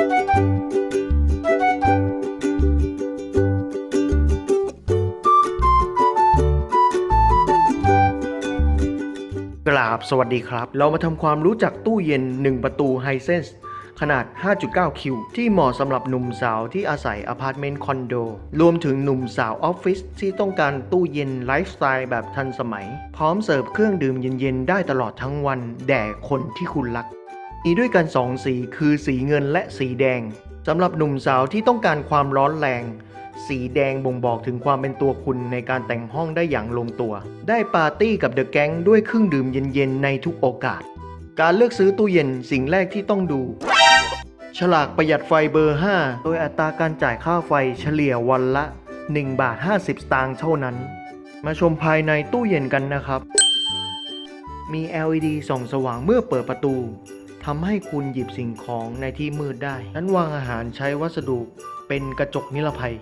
กราบสวัสดีครับ เรามาทำความรู้จักตู้เย็น 1 ประตูไฮเซนส์ขนาด 5.9 คิว ที่เหมาะสำหรับหนุ่มสาวที่อาศัยอพาร์ตเมนต์คอนโด รวมถึงหนุ่มสาวออฟฟิศที่ต้องการตู้เย็นไลฟ์สไตล์แบบทันสมัย พร้อมเสิร์ฟเครื่องดื่มเย็นๆ ได้ตลอดทั้งวัน แด่คนที่คุณรัก มีด้วยกัน 2 สีคือสีเงินและสีแดงสำหรับหนุ่มสาวที่ต้องการความร้อนแรง สีแดงบ่งบอกถึงความเป็นตัวคุณในการแต่งห้องได้อย่างลงตัว ได้ปาร์ตี้กับเดอะแก๊งด้วยเครื่องดื่มเย็นๆในทุกโอกาส การเลือกซื้อตู้เย็นสิ่งแรกที่ต้องดู ฉลากประหยัดไฟเบอร์ 5 โดยอัตราการจ่ายค่าไฟเฉลี่ยวันละ 1 บาท 50 สตางค์เท่านั้น มาชมภายในตู้เย็นกันนะครับ มี LED ส่องสว่างเมื่อเปิดประตู ทำให้คุณหยิบสิ่งของในที่มืดได้ นั้นวางอาหารใช้วัสดุเป็นกระจกนิรภัย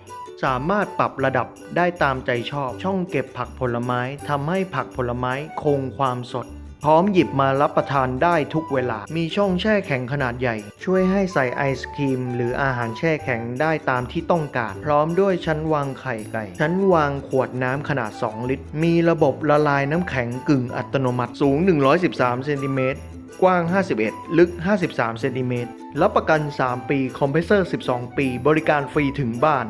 สามารถปรับระดับได้ตามใจชอบ ช่องเก็บผักผลไม้ทำให้ผักผลไม้คงความสด พร้อมหยิบมารับประทานได้ทุกเวลา มีช่องแช่แข็งขนาดใหญ่ ช่วยให้ใส่ไอศครีม หรืออาหารแช่แข็งได้ตามที่ต้องการ พร้อมด้วยชั้นวางไข่ไก่ ชั้นวางขวดน้ำขนาด 2 ลิตร มีระบบละลายน้ำแข็งกึ่งอัตโนมัติ สูง 113 เซนติเมตร กว้าง 51 ลึก 53 เซนติเมตร รับประกัน 3 ปี คอมเพรสเซอร์ 12 ปี บริการฟรีถึงบ้าน